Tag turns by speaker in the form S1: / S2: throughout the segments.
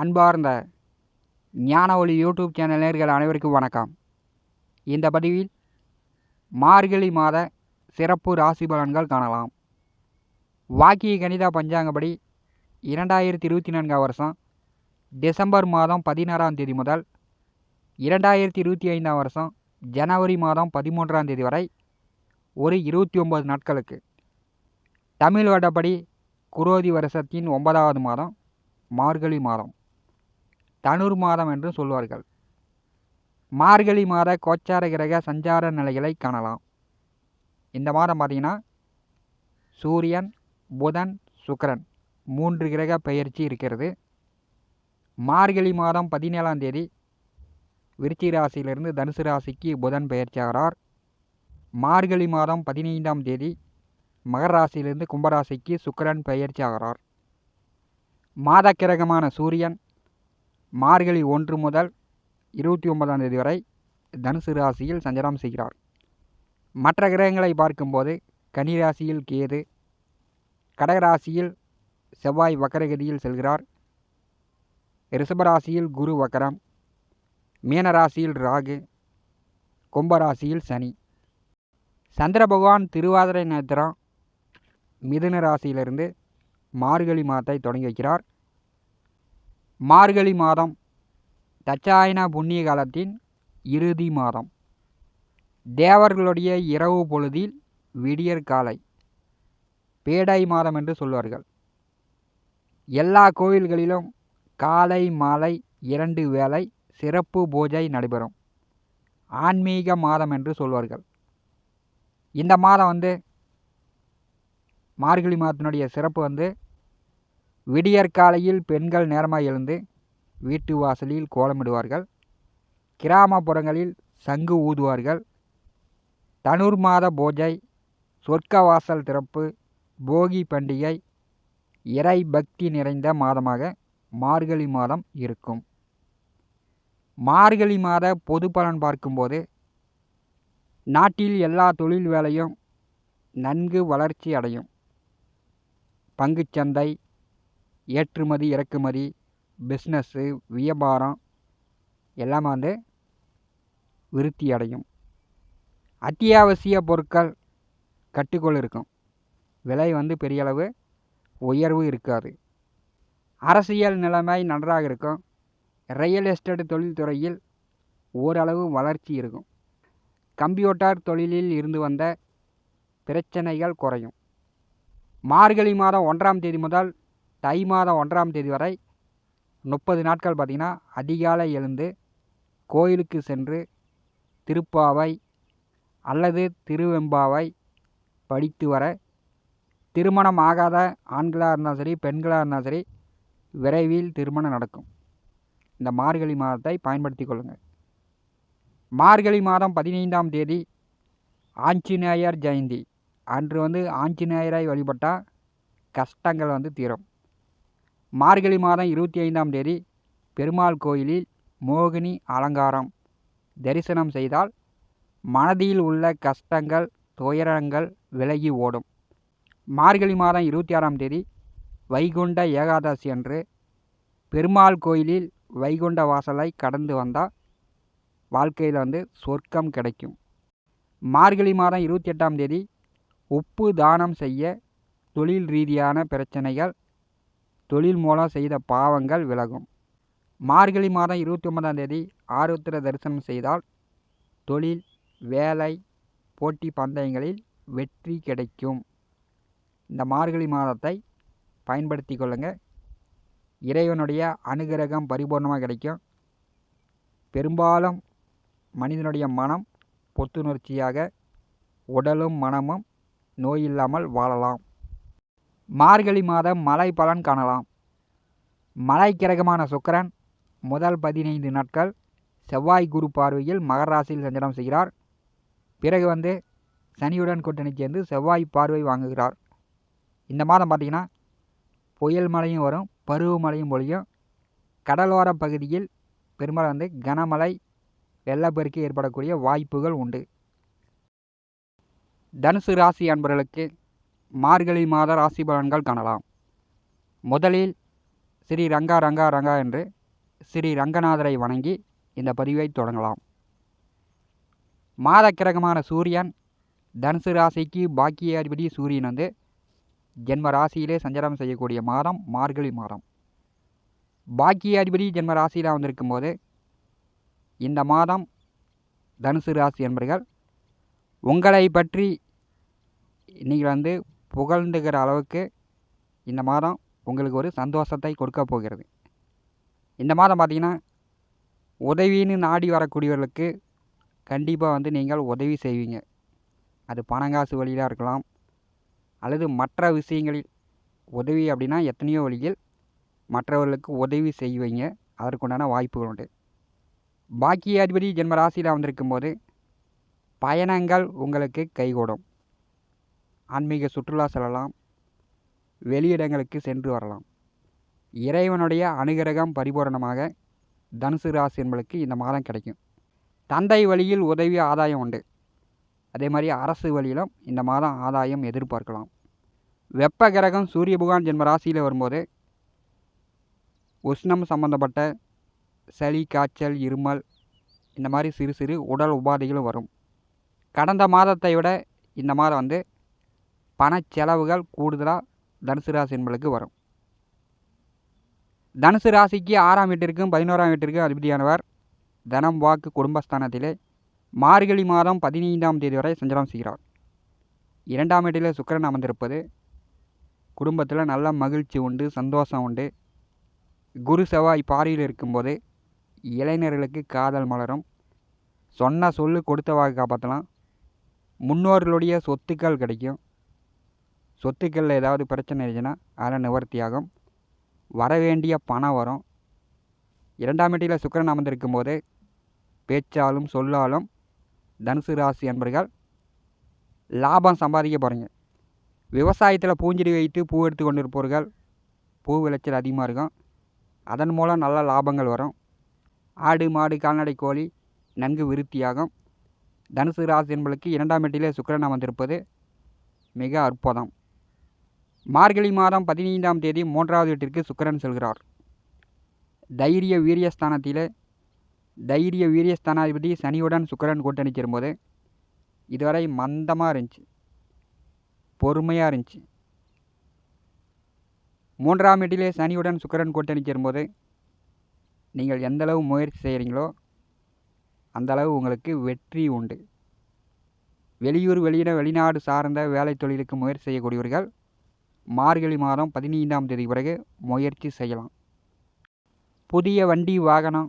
S1: அன்பார்ந்த ஞான ஒளி யூடியூப் சேனல் நேர்கள் அனைவருக்கும் வணக்கம். இந்த பதிவில் மார்கழி மாத சிறப்பு ராசி பலன்கள் காணலாம். வாக்கிய கணித பஞ்சாங்கப்படி இரண்டாயிரத்தி இருபத்தி நான்காம் வருஷம் டிசம்பர் மாதம் பதினாறாம் தேதி முதல் இரண்டாயிரத்தி இருபத்தி ஐந்தாம் வருஷம் ஜனவரி மாதம் பதிமூன்றாம் தேதி வரை ஒரு இருபத்தி ஒம்பது நாட்களுக்கு. தமிழ் வருடப்படி குரோதி வருஷத்தின் ஒன்பதாவது மாதம் மார்கழி மாதம். தனுர் மாதம் என்று சொல்வார்கள். மார்கழி மாத கோச்சார கிரக சஞ்சார நிலைகளை காணலாம். இந்த மாதம் பார்த்திங்கன்னா சூரியன் புதன் சுக்கரன் மூன்று கிரக பெயர்ச்சி இருக்கிறது. மார்கழி மாதம் பதினேழாம் தேதி விருச்சி ராசியிலிருந்து தனுசு ராசிக்கு புதன் பெயர்ச்சியாகிறார். மார்கழி மாதம் பதினைந்தாம் தேதி மகர ராசியிலிருந்து கும்பராசிக்கு சுக்கரன் பெயர்ச்சி ஆகிறார் மாதக்கிரகமான சூரியன் மார்கழி ஒன்று முதல் இருபத்தி ஒன்பதாம் தேதி வரை தனுசு ராசியில் சஞ்சாரம் செய்கிறார். மற்ற கிரகங்களை பார்க்கும்போது கனி ராசியில் கேது கடகராசியில் செவ்வாய் வக்கரகதியில் செல்கிறார். ரிஷபராசியில் குரு வக்கரம் மீனராசியில் ராகு கும்பராசியில் சனி. சந்திர பகவான் திருவாதிரை நட்சத்திரம் மிதுன ராசியிலிருந்து மார்கழி மாதத்தை தொடங்கி வைக்கிறார். மார்கழி மாதம் தச்சாயன புண்ணிய காலத்தின் இறுதி மாதம். தேவர்களுடைய இரவு பொழுதில் விடியற் காலை பேடை மாதம் என்று சொல்வார்கள். எல்லா கோயில்களிலும் காலை மாலை இரண்டு வேளை சிறப்பு பூஜை நடைபெறும். ஆன்மீக மாதம் என்று சொல்வார்கள். இந்த மாதம் வந்து மார்கழி மாதத்தினுடைய சிறப்பு வந்து விடியற்காலையில் பெண்கள் நேரமாக எழுந்து வீட்டு வாசலில் கோலமிடுவார்கள். கிராமப்புறங்களில் சங்கு ஊதுவார்கள். தனுர் மாத பூஜை சொர்க்க வாசல் திறப்பு போகி பண்டிகை இறை பக்தி நிறைந்த மாதமாக மார்கழி மாதம் இருக்கும். மார்கழி மாத பொது பலன் பார்க்கும்போது நாட்டில் எல்லா தொழில் வேலையும் நன்கு வளர்ச்சி அடையும். பங்குச்சந்தை ஏற்றுமதி இறக்குமதி பிஸ்னஸ்ஸு வியாபாரம் எல்லாமே வந்து விருத்தி அடையும். அத்தியாவசிய பொருட்கள் கட்டுக்குள் இருக்கும். விலை வந்து பெரிய அளவு உயர்வு இருக்காது. அரசியல் நிலைமை நன்றாக இருக்கும். ரியல் எஸ்டேட் தொழில்துறையில் ஓரளவு வளர்ச்சி இருக்கும். கம்ப்யூட்டர் தொழிலில் இருந்து வந்த பிரச்சனைகள் குறையும். மார்கழி மாதம் ஒன்றாம் தேதி முதல் தை மாதம் ஒன்றாம் தேதி வரை முப்பது நாட்கள் பார்த்திங்கன்னா அதிகாலை எழுந்து கோயிலுக்கு சென்று திருப்பாவை அல்லது திருவெம்பாவை படித்து வர திருமணம் ஆகாத ஆண்களாக இருந்தாலும் சரி பெண்களாக இருந்தாலும் சரி விரைவில் திருமணம் நடக்கும். இந்த மார்கழி மாதத்தை பயன்படுத்தி கொள்ளுங்கள். மார்கழி மாதம் பதினைந்தாம் தேதி ஆஞ்சநேயர் ஜெயந்தி. அன்று வந்து ஆஞ்சநேயரை வழிபட்டால் கஷ்டங்கள் வந்து தீரும். மார்கழி மாதம் இருபத்தி ஐந்தாம் தேதி பெருமாள் கோயிலில் மோகினி அலங்காரம். தரிசனம் செய்தால் மனதில் உள்ள கஷ்டங்கள் துயரங்கள் விலகி ஓடும். மார்கழி மாதம் இருபத்தி ஆறாம் தேதி வைகுண்ட ஏகாதசி அன்று பெருமாள் கோயிலில் வைகுண்ட வாசலை கடந்து வந்தால் வாழ்க்கையில் வந்து சொர்க்கம் கிடைக்கும். மார்கழி மாதம் இருபத்தி எட்டாம் தேதி உப்பு தானம் செய்ய தொழில் ரீதியான பிரச்சனைகள் தொழில் மூலம் செய்த பாவங்கள் விலகும். மார்கழி மாதம் இருபத்தி ஒன்பதாம் தேதி ஆருத்திர தரிசனம் செய்தால் தொழில் வேலை போட்டி பந்தயங்களில் வெற்றி கிடைக்கும். இந்த மார்கழி மாதத்தை பயன்படுத்தி கொள்ளுங்கள் இறைவனுடைய அனுகிரகம் பரிபூர்ணமாக கிடைக்கும். பெரும்பாலும் மனிதனுடைய மனம் புத்துணர்ச்சியாக உடலும் மனமும் நோய் இல்லாமல் வாழலாம். மார்கழி மாதம் மழை பலன் காணலாம். மலை கிரகமான சுக்கரன் முதல் பதினைந்து நாட்கள் செவ்வாய் குரு பார்வையில் மகர ராசியில் சஞ்சலம் செய்கிறார். பிறகு வந்து சனியுடன் கூட்டணி சேர்ந்து செவ்வாய் பார்வை வாங்குகிறார். இந்த மாதம் பார்த்திங்கன்னா புயல் மழையும் வரும் பருவமழையும் பொழியும். கடலோர பகுதியில் பெரும்பாலும் வந்து கனமழை வெள்ளப்பெருக்கு ஏற்படக்கூடிய வாய்ப்புகள் உண்டு. தனுசு ராசி அன்பர்களுக்கு மார்கழி மாத ராசி பலன்கள் காணலாம். முதலில் ஸ்ரீ ரங்கா ரங்கா ரங்கா என்று ஸ்ரீ ரங்கநாதரை வணங்கி இந்த பதிவை தொடங்கலாம். மாதக்கிரகமான சூரியன் தனுசு ராசிக்கு பாக்கிய அதிபதி சூரியன் வந்து ஜென்ம ராசியிலே சஞ்சாரம் செய்யக்கூடிய மாதம் மார்கழி மாதம். பாக்கிய அதிபதி ஜென்ம ராசியில் வந்திருக்கும் போது இந்த மாதம் தனுசு ராசி என்பர்கள் உங்களை பற்றி நீங்கள் வந்து புகழ்ந்துகிற அளவுக்கு இந்த மாதம் உங்களுக்கு ஒரு சந்தோஷத்தை கொடுக்க போகிறது. இந்த மாதம் பார்த்திங்கன்னா உதவின்னு நாடி வரக்கூடியவர்களுக்கு கண்டிப்பாக வந்து நீங்கள் உதவி செய்வீங்க. அது பணங்காசு வழியாக இருக்கலாம் அல்லது மற்ற விஷயங்களில் உதவி அப்படின்னா எத்தனையோ வழியில் மற்றவர்களுக்கு உதவி செய்வீங்க. அதற்குண்டான வாய்ப்புகள் உண்டு. பாக்கிய அதிபதி ஜென்ம ராசியில் வந்திருக்கும் போது பயணங்கள் உங்களுக்கு கைகூடும். ஆன்மீக சுற்றுலா செல்லலாம். வெளியிடங்களுக்கு சென்று வரலாம். இறைவனுடைய அனுகிரகம் பரிபூரணமாக தனுசு ராசி என்பளுக்கு இந்த மாதம் கிடைக்கும். தந்தை வழியில் உதவி ஆதாயம் உண்டு. அதே மாதிரி அரசு வழியிலும் இந்த மாதம் ஆதாயம் எதிர்பார்க்கலாம். வெப்ப கிரகம் சூரிய புகான் ஜென்ம ராசியில் வரும்போது உஷ்ணம் சம்பந்தப்பட்ட சளி காய்ச்சல் இருமல் இந்த மாதிரி சிறு சிறு உடல் உபாதைகளும் வரும். கடந்த மாதத்தை விட இந்த மாதம் வந்து பணச்செலவுகள் கூடுதலாக தனுசு ராசி என்பளுக்கு வரும். தனுசு ராசிக்கு ஆறாம் வீட்டிற்கும் பதினோராம் வீட்டிற்கும் அதிபதியானவர் தனம் வாக்கு குடும்பஸ்தானத்திலே மார்கழி மாதம் பதினைந்தாம் தேதி வரை சஞ்சாரம் செய்கிறார். இரண்டாம் வீட்டில் சுக்கரன் அமர்ந்திருப்பது குடும்பத்தில் நல்ல மகிழ்ச்சி உண்டு சந்தோஷம் உண்டு. குரு செவ்வாய் பாரியில் இருக்கும்போது இளைஞர்களுக்கு காதல் மலரும். சொன்ன சொல்லு கொடுத்த வாக்கு காப்பாற்றலாம் முன்னோர்களுடைய சொத்துக்கள் கிடைக்கும். சொத்துக்களில் ஏதாவது பிரச்சனை இருந்துச்சுன்னா அதில் நிவர்த்தியாகும். வரவேண்டிய பணம் வரும். இரண்டாம் வீட்டில் சுக்கரன் அமர்ந்திருக்கும் போது பேச்சாலும் சொல்லாலும் தனுசு ராசி என்பர்கள் லாபம் சம்பாதிக்க போகிறீங்க விவசாயத்தில் பூஞ்செடி வைத்து பூ எடுத்து கொண்டு இருப்பவர்கள் பூ விளைச்சல் அதிகமாக இருக்கும். அதன் மூலம் நல்ல லாபங்கள் வரும். ஆடு மாடு கால்நடை கோழி நன்கு விருத்தியாகும். தனுசு ராசி என்பளுக்கு இரண்டாம் வீட்டிலே சுக்கரன் அமர்ந்திருப்பது மிக அற்புதம். மார்கழி மாதம் பதினைந்தாம் தேதி மூன்றாவது வீட்டிற்கு சுக்கரன் செல்கிறார். தைரிய வீரியஸ்தானத்திலே தைரிய வீரியஸ்தானாதிபதி சனியுடன் சுக்கரன் கூட்டணி சேரும்போது இதுவரை மந்தமாக இருந்துச்சு. பொறுமையாக இருந்துச்சு. மூன்றாம் வீட்டிலே சனியுடன் சுக்கரன் கூட்டணி சேரும்போது நீங்கள் எந்தளவு முயற்சி செய்கிறீங்களோ அந்தளவு உங்களுக்கு வெற்றி உண்டு. வெளியூர் வெளியிட வெளிநாடு சார்ந்த வேலை தொழிலுக்கு முயற்சி செய்யக்கூடியவர்கள் மார்கழி மாதம் பதினைந்தாம் தேதி பிறகு முயற்சி செய்யலாம். புதிய வண்டி வாகனம்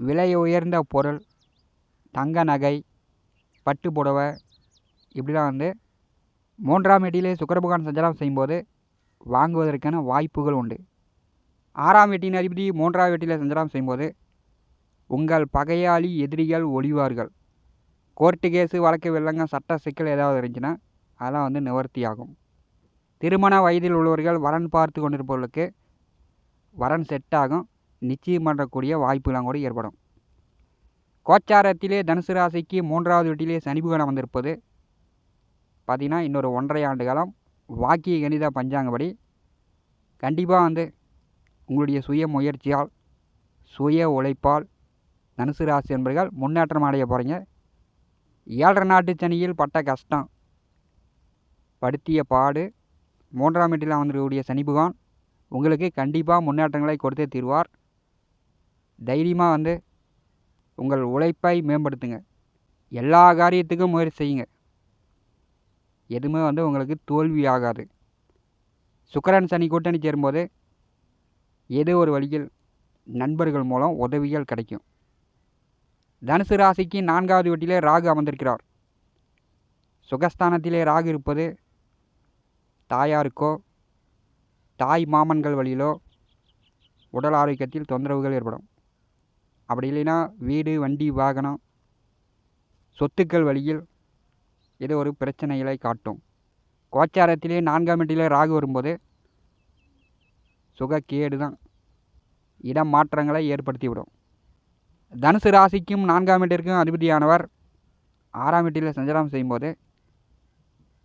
S1: விலை உயர்ந்த பொருள் தங்க நகை பட்டு புடவை இப்படிலாம் வந்து மூன்றாம் வீட்டிலே சுக்கரபகவான் சஞ்சாரம் செய்யும்போது வாங்குவதற்கான வாய்ப்புகள் உண்டு. ஆறாம் வீட்டின் அதிபதி மூன்றாம் வீட்டில் சஞ்சாரம் செய்யும்போது உங்கள் பகையாளி எதிரிகள் ஒளிவார்கள் கோர்ட்டு கேஸு வழக்கு வெள்ளங்க சட்ட சிக்கல் ஏதாவது இருந்துச்சுன்னா அதெல்லாம் வந்து நிவர்த்தி ஆகும் திருமண வயதில் உள்ளவர்கள் வரன் பார்த்து கொண்டிருப்பவர்களுக்கு வரன் செட் ஆகும். நிச்சயம் பண்ணக்கூடிய வாய்ப்புலாம் கூட ஏற்படும். கோச்சாரத்திலே தனுசு ராசிக்கு மூன்றாவது வீட்டிலே சனி புகனம் வந்திருப்பது பார்த்திங்கன்னா இன்னொரு ஒன்றரை ஆண்டு காலம் வாக்கிய கணித பஞ்சாங்கப்படி கண்டிப்பாக வந்து உங்களுடைய சுய முயற்சியால் சுய உழைப்பால் தனுசு ராசி என்பர்கள் முன்னேற்றம் அடைய போகிறீங்க ஏழரை நாட்டு சனியில் பட்ட கஷ்டம். படுத்திய பாடு மூன்றாம் வீட்டில் அமர்ந்திருக்கக்கூடிய சனி பகவான் உங்களுக்கு கண்டிப்பாக முன்னேற்றங்களை கொடுத்தே தீர்வார். தைரியமாக வந்து உங்கள் உழைப்பை மேம்படுத்துங்க. எல்லா காரியத்துக்கும் முயற்சி செய்யுங்க. எதுவுமே வந்து உங்களுக்கு தோல்வி ஆகாது. சுக்கரன் சனி கூட்டணி சேரும்போது ஏதோ ஒரு வழியில் நண்பர்கள் மூலம் உதவிகள் கிடைக்கும். தனுசு ராசிக்கு நான்காவது வீட்டிலே ராகு அமர்ந்திருக்கிறார். சுகஸ்தானத்திலே ராகு இருப்பது தாயாருக்கோ தாய் மாமன்கள் வழியிலோ உடல் ஆரோக்கியத்தில் தொந்தரவுகள் ஏற்படும். அப்படி இல்லைன்னா வீடு வண்டி வாகனம் சொத்துக்கள் வழியில் ஏதோ ஒரு பிரச்சனைகளை காட்டும். கோச்சாரத்திலே நான்காம் இடத்திலே ராகு வரும்போது சுகக்கேடு தான். இடம் மாற்றங்களை ஏற்படுத்திவிடும். தனுசு ராசிக்கும் நான்காம் வீட்டிற்கும் அதிபதியானவர் ஆறாம் வீட்டில் சஞ்சலம் செய்யும்போது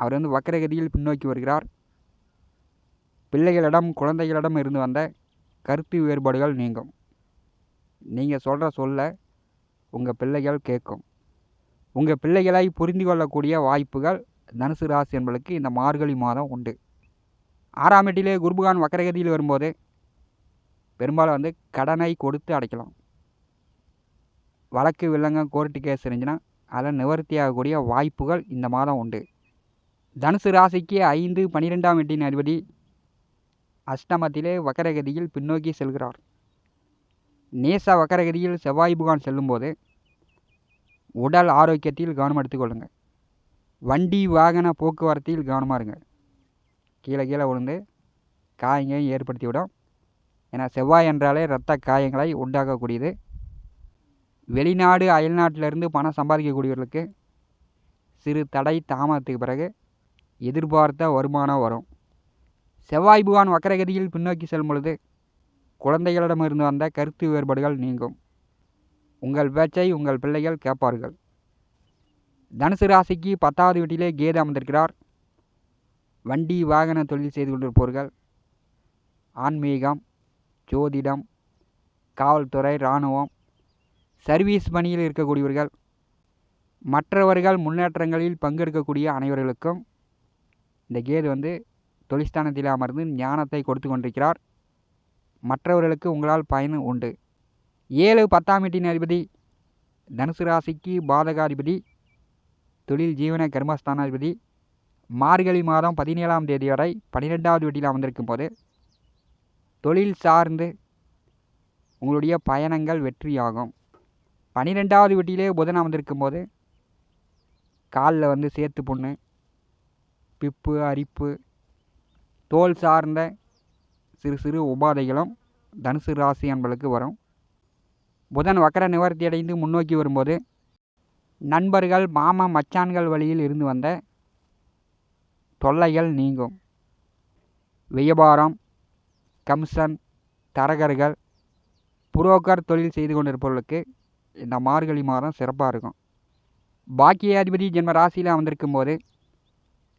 S1: அவர் வந்து வக்கரகதியில் பின்னோக்கி வருகிறார். பிள்ளைகளிடம் குழந்தைகளிடம் இருந்து வந்த கருத்து வேறுபாடுகள் நீங்கும். நீங்கள் சொல்கிற சொல்ல உங்கள் பிள்ளைகள் கேட்கும். உங்கள் பிள்ளைகளை புரிந்து கொள்ளக்கூடிய வாய்ப்புகள் தனுசு ராசி என்பதற்கு இந்த மார்கழி மாதம் உண்டு. ஆறாம் எட்டிலே குருபகான் வக்கரகதியில் வரும்போது பெரும்பாலும் வந்து கடனை கொடுத்து அடைக்கலாம். வழக்கு வில்லங்க கோர்ட்டு கேஸ் இருந்துச்சுன்னா அதில் நிவர்த்தி ஆகக்கூடிய வாய்ப்புகள் இந்த மாதம் உண்டு. தனுசு ராசிக்கு ஐந்து பன்னிரெண்டாம் எட்டின் அதிபதி அஷ்டமத்திலே வக்கரகதியில் பின்னோக்கி செல்கிறார். நேச வக்கரகதியில் செவ்வாய் புகான் செல்லும்போது உடல் ஆரோக்கியத்தில் கவனம் எடுத்துக்கொள்ளுங்கள் வண்டி வாகன போக்குவரத்தில் கவனமாக இருங்க. கீழே கீழே விழுந்து காயங்களையும் ஏற்படுத்தி விடும். ஏன்னா செவ்வாய் என்றாலே இரத்த காயங்களை உண்டாக்கக்கூடியது. வெளிநாடு அயல்நாட்டிலிருந்து பணம் சம்பாதிக்கக்கூடியவர்களுக்கு சிறு தடை தாமதத்துக்கு பிறகு எதிர்பார்த்த வருமானம் வரும். செவ்வாய் புகான் வக்கரகதியில் பின்னோக்கி செல்லும் பொழுது குழந்தைகளிடமிருந்து வந்த கருத்து வேறுபாடுகள் நீங்கும். உங்கள் பேச்சை உங்கள் பிள்ளைகள் கேட்பார்கள். தனுசு ராசிக்கு பத்தாவது வீட்டிலே கேது அமர்ந்திருக்கிறார். வண்டி வாகன தொழில் செய்து கொண்டிருப்பவர்கள் ஆன்மீகம் ஜோதிடம் காவல்துறை இராணுவம் சர்வீஸ் பணியில் இருக்கக்கூடியவர்கள் மற்றவர்கள் முன்னேற்றங்களில் பங்கெடுக்கக்கூடிய அனைவர்களுக்கும் இந்த கேது வந்து தொழிஸ்தானத்தில் அமர்ந்து ஞானத்தை கொடுத்து கொண்டிருக்கிறார். மற்றவர்களுக்கு உங்களால் பயனும் உண்டு. ஏழு பத்தாம் வீட்டின் அதிபதி தனுசு ராசிக்கு பாதகாதிபதி தொழில் ஜீவன கர்மஸ்தானாதிபதி மார்கழி மாதம் பதினேழாம் தேதி வரை பன்னிரெண்டாவது வீட்டில் அமர்ந்திருக்கும் போது தொழில் சார்ந்து உங்களுடைய பயணங்கள் வெற்றியாகும். பன்னிரெண்டாவது வீட்டிலே புதன் அமர்ந்திருக்கும் போது காலில் வந்து சேர்த்து பொண்ணு பிப்பு அரிப்பு தோல் சார்ந்த சிறு சிறு உபாதைகளும் தனுசு ராசி என்பளுக்கு வரும். புதன் வக்கர நிவர்த்தி அடைந்து முன்னோக்கி வரும்போது நண்பர்கள் மாமா மச்சான்கள் வழியில் இருந்து வந்த தொல்லைகள் நீங்கும். வியாபாரம் கமிஷன் தரகர்கள் புரோக்கர் தொழில் செய்து கொண்டிருப்பவர்களுக்கு இந்த மார்கழி மாதம் சிறப்பாக இருக்கும். பாக்கியாதிபதி ஜென்ம ராசியில் அமர்ந்திருக்கும் போது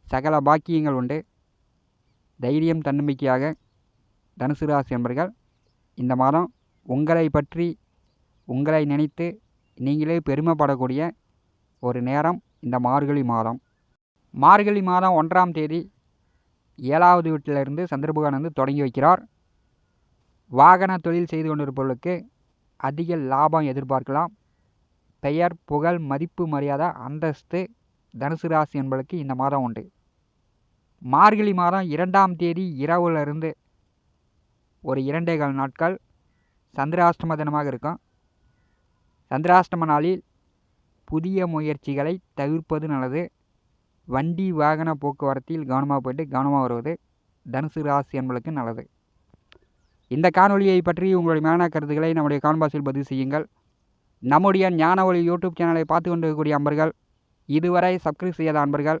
S1: சகல பாக்கியங்கள் உண்டு. தைரியம் தன்னம்பிக்கையாக தனுசு ராசி என்பர்கள் இந்த மாதம் உங்களை பற்றி உங்களை நினைத்து நீங்களே பெருமைப்படக்கூடிய ஒரு நேரம் இந்த மார்கழி மாதம். மார்கழி மாதம் ஒன்றாம் தேதி ஏழாவது வீட்டிலிருந்து சந்திரபகவான் வந்து தொடங்கி வைக்கிறார். வாகன தொழில் செய்து கொண்டிருப்பவர்களுக்கு அதிக லாபம் எதிர்பார்க்கலாம். பெயர் புகழ் மதிப்பு மரியாதை அந்தஸ்து தனுசு ராசி என்பதற்கு இந்த மாதம் உண்டு. மார்கழி மாதம் இரண்டாம் தேதி இரவுலேருந்து ஒரு இரண்டே கால் நாட்கள் சந்திராஷ்டம தினமாக இருக்கும். சந்திராஷ்டம நாளில் புதிய முயற்சிகளை தவிர்ப்பது நல்லது. வண்டி வாகன போக்குவரத்தில் கவனமாக போயிட்டு கவனமாக வருவது தனுசு ராசி என்பதற்கு நல்லது. இந்த காணொலியை பற்றி உங்களுடைய மேலான கருத்துக்களை நம்முடைய கான்பாஸில் பதிவு செய்யுங்கள். நம்முடைய ஞான ஒளி யூடியூப் சேனலை பார்த்து கொண்டிருக்கக்கூடிய அன்பர்கள் இதுவரை சப்ஸ்கிரைப் செய்யாத அன்பர்கள்